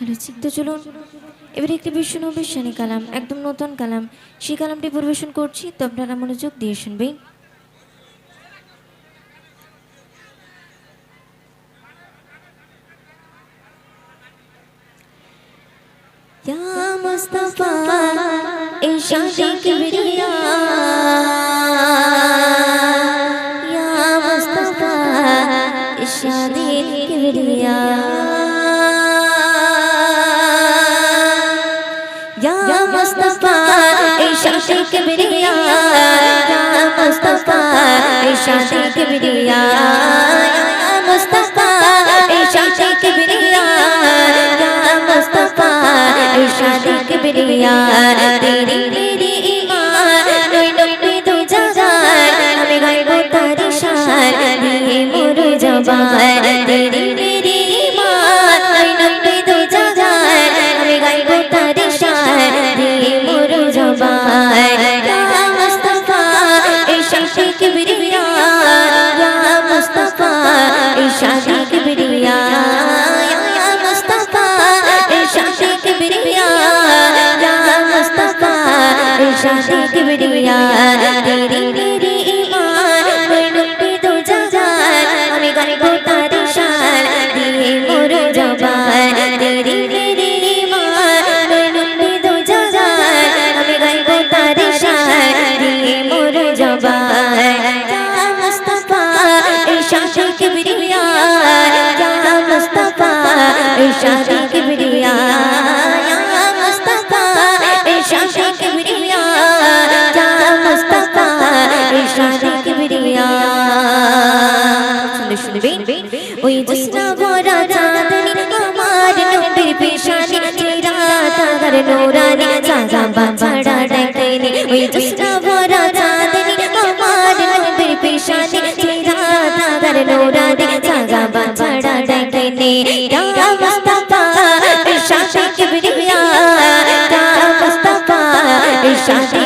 Hello চিন্তা চলুন এবারে একটি বিশ্ব নবিশ্বানী কালাম একদম নতুন কালাম সেই কালামটি পরিবেশন করছি তো আপনারা মনোযোগ দিয়ে শুনবেন يا مصطفى إرشاد كبرياء يا مصطفى إرشاد كبرياء মুস্তফা, এই শাশে কিবরিয়া, মুস্তফা, এই শাশে কিবরিয়া, মুস্তফা, এই শাশে কিবরিয়া, মুস্তফা, এই শাশে কিবরিয়া, তেরি তেরি জুসনা ভরা চাঁদনি আমার নবীর পেশানি চেরা তার নোরানি চাঁদা বাছাড়া ডাকেনি ওই জুসনা ভরা চাঁদনি আমার নবীর পেশানি চেরা তার নোরানি চাঁদা বাছাড়া ডাকেনি ইয়া মুস্তাফা ইরশাদ কিবরিয়া ইয়া মুস্তাফা ইরশাদ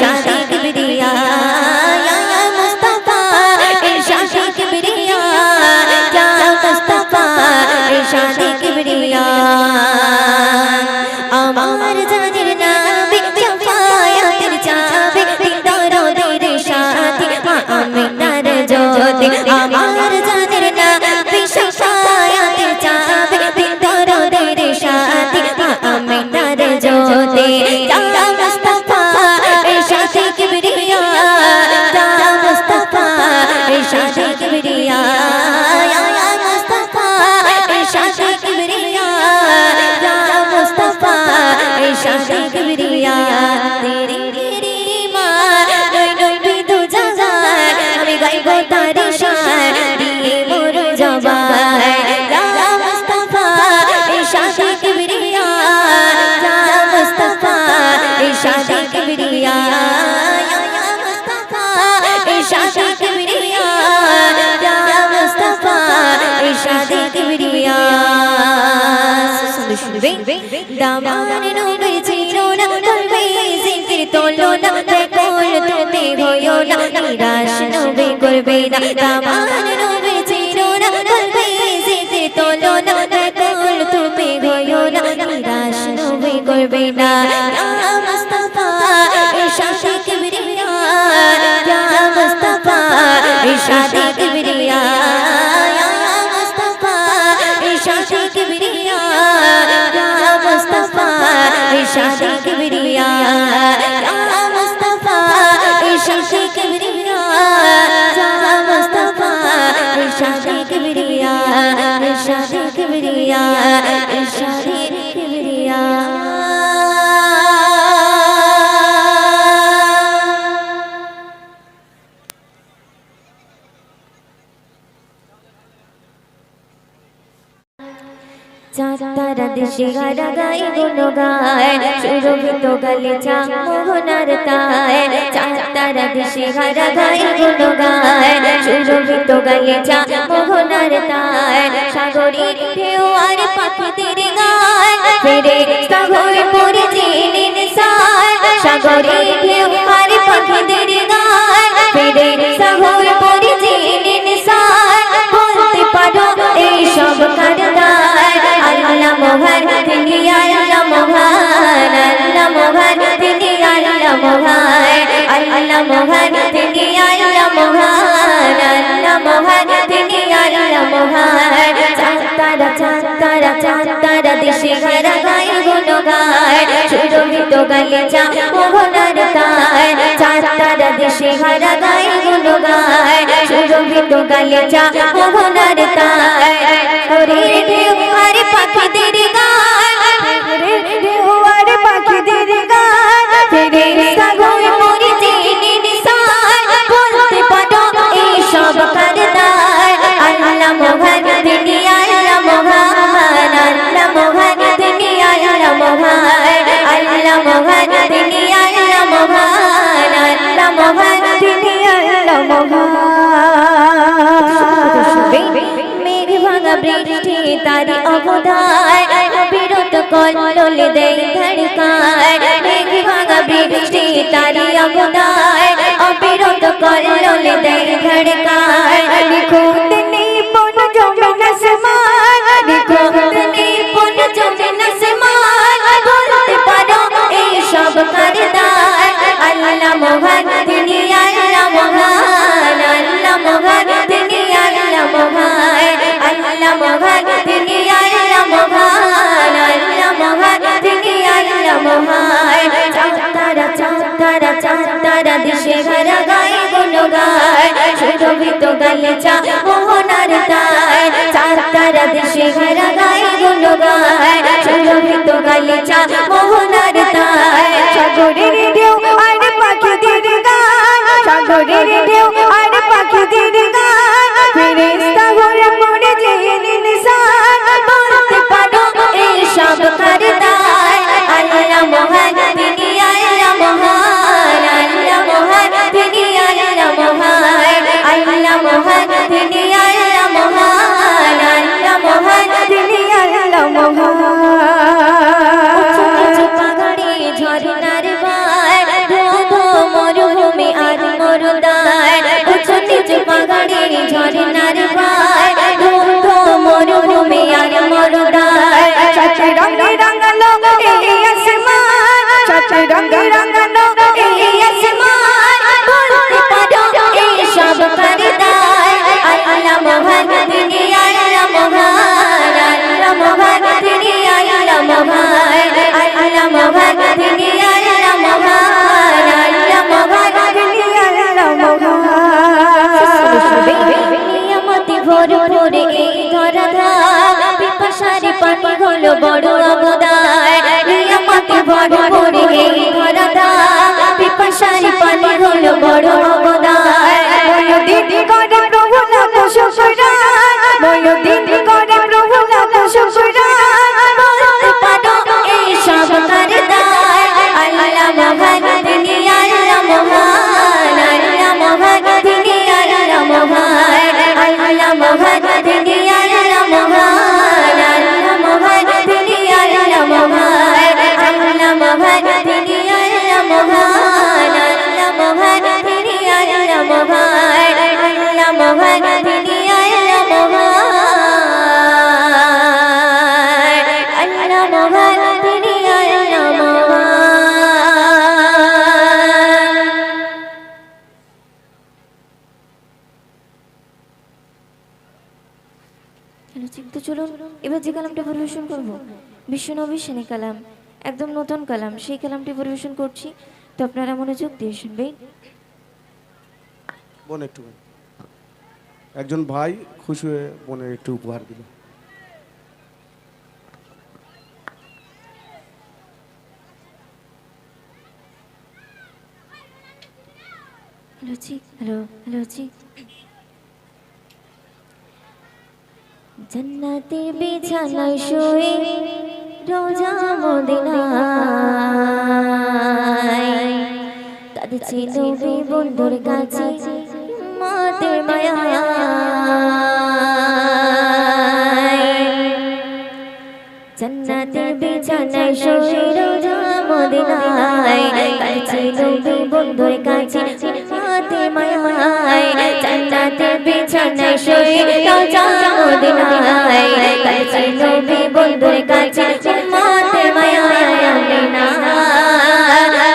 shut শুনবে দামান নবী ছিল না জিকির তোলো না বেকল তুমি হইও না, নিরাশ নবী করবে না। দামান নবী ছিল না জিকির তোলো না বেকল তুমি হইও না, নিরাশ নবী করবে না। মুস্তাফা ইরশাদ কিবরিয়া, ইয়া মুস্তাফা ইরশাদ কিবরিয়া। মুস্তাফা ইরশাদ দেশে গারা গাই গুলো গায় সুরভিত গালে চা মোহনার তায় চাঁদ তারা দেশে গারা গাই গুলো গায় সুরভিত গালে চা মোহনার তায়, সাগরের ঢেউ আর পাখিদের গায়, ফেরে সাগর পরে জেনে সায় সাগরের ঢেউ আর পাখিদের मोहन दिलिया अल्लाह मोहन अल्लाह मोहन दिलिया अल्लाह मोहन अल्लाह मोहन दिलिया अल्लाह मोहन अल्लाह मोहन दिलिया अल्लाह मोहन চাঁদারা চাঁদারা চাঁদারা দেশে ঘেরা গায়ে গুলো গায় সুরভিত গায়ে যা মোহনার তাই চাঁদারা দেশে ঘেরা গায়ে গুলো গায় সুরভিত গায়ে যা মোহনার তাই ওরে আরে পাখি দে মিঠে তারি অবদায় বিরত কল্লোল দেই ধড়কায় ভাঙা বৃষ্টি তারি অবদায় অবিরত কল্লোল দেই ধড়কায় নিপুণ জমে নসমান নিখুঁত নিপুণ এই সব আল্লাহ মোহাম্মদ দেশে ভরা গায়গুলো গায় সুরভিত গালে চা মোহনার তায়। চাঁতারা দেশে ভরা গায়গুলো গায় সুরভিত গালে চা মোহনার তাই সাগরের ঢেউ আর পাখিদের গায়, সাগরের ঢেউ পাহাড়ে ঝরনার ধো ধো মরুভূমি আর মরুদায় সচ রঙে রঙালো এই আসমান সচ রঙে রঙালো এই আসমান বলতে পারো এই সব কারদার আল্লাহ মহান তিনি আল্লাহ মহান আল্লাহ মহান তিনি আল্লাহ মহান আল্লাহ মহান তিনি আল্লাহ হলো বড় অবদান। বড় আল্লাহ মহান তিনি আল্লাহ মহান হ্যালো ঠিক তো চলুন? এবার যে কালামটা পরিবেশন করব বিশ্বনবী সেনে কালাম একদম নতুন কালাম সেই কালামটি পরিবেশন করছি। তো আপনারা মনোযোগ দিয়ে শুনবেন। বোন একটু একজন ভাই খুশি হয়ে বোনের একটু উপহার দিল। জি হ্যালো হ্যালো জি জান্নাতের বিছানায় শুয়ে রোজা মদিনায়। কাঁদছে নবী বন্ধুর কাছে মাতে মায়া জান্নাতের বিছানায় শুয়ে রোজা মদিনায়। কাছে নবী বন্ধুর কাছে হাতে মায়ায় জান্নাতের বিছানায় শুয়ে রোজা মদিনায় কাছে নবী বন্ধুর কাছে হাতে মায়ায় আমিনা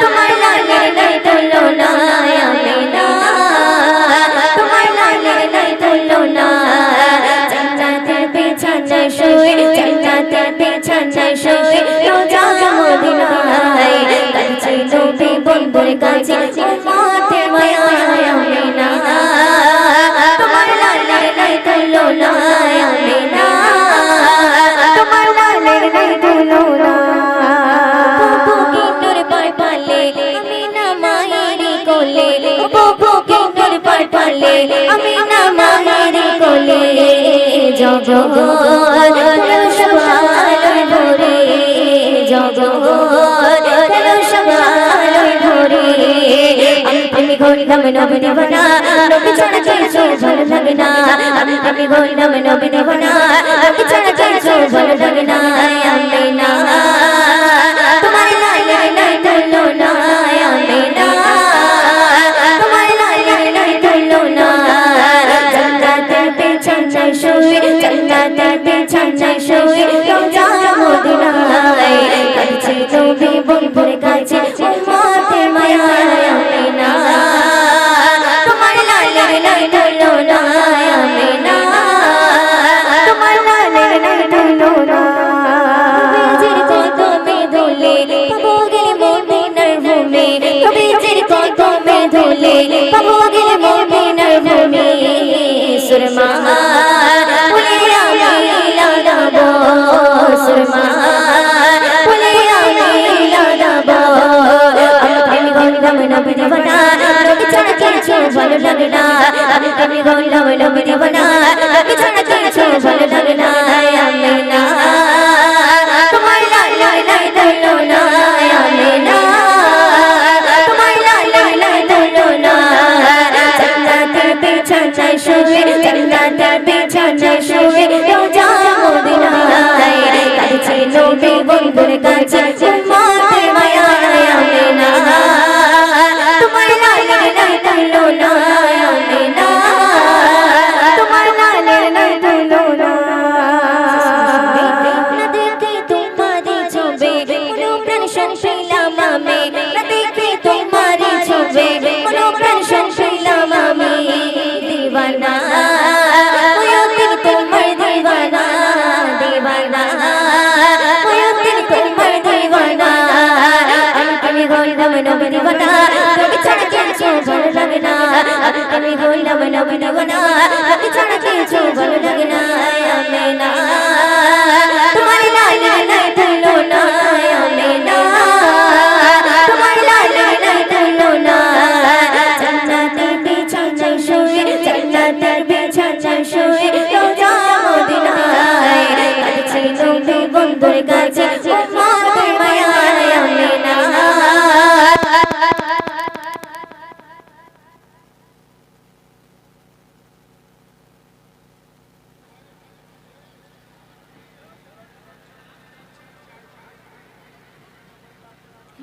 তোমার লালের নাই তুলো তুলনা আমিনা তোমার লালের নাই তুলনা জান্নাতের বিছানায় শুয়ে জান্নাতের বিছানায় শুয়ে রোজা মদিনায় কাছে নবী বন্ধুর কাছে মাতে জগৎ সবাই ভরে জগৎ সবাই ভরে আমি নবী দেবনা নবী নবী নবী আমি গঙ্গাম নবী দেবনা কিছু ভালো লাগে না। আমি হইলাম নবী দিবানা নবী ছাড়া কিছু ভালো লাগে না।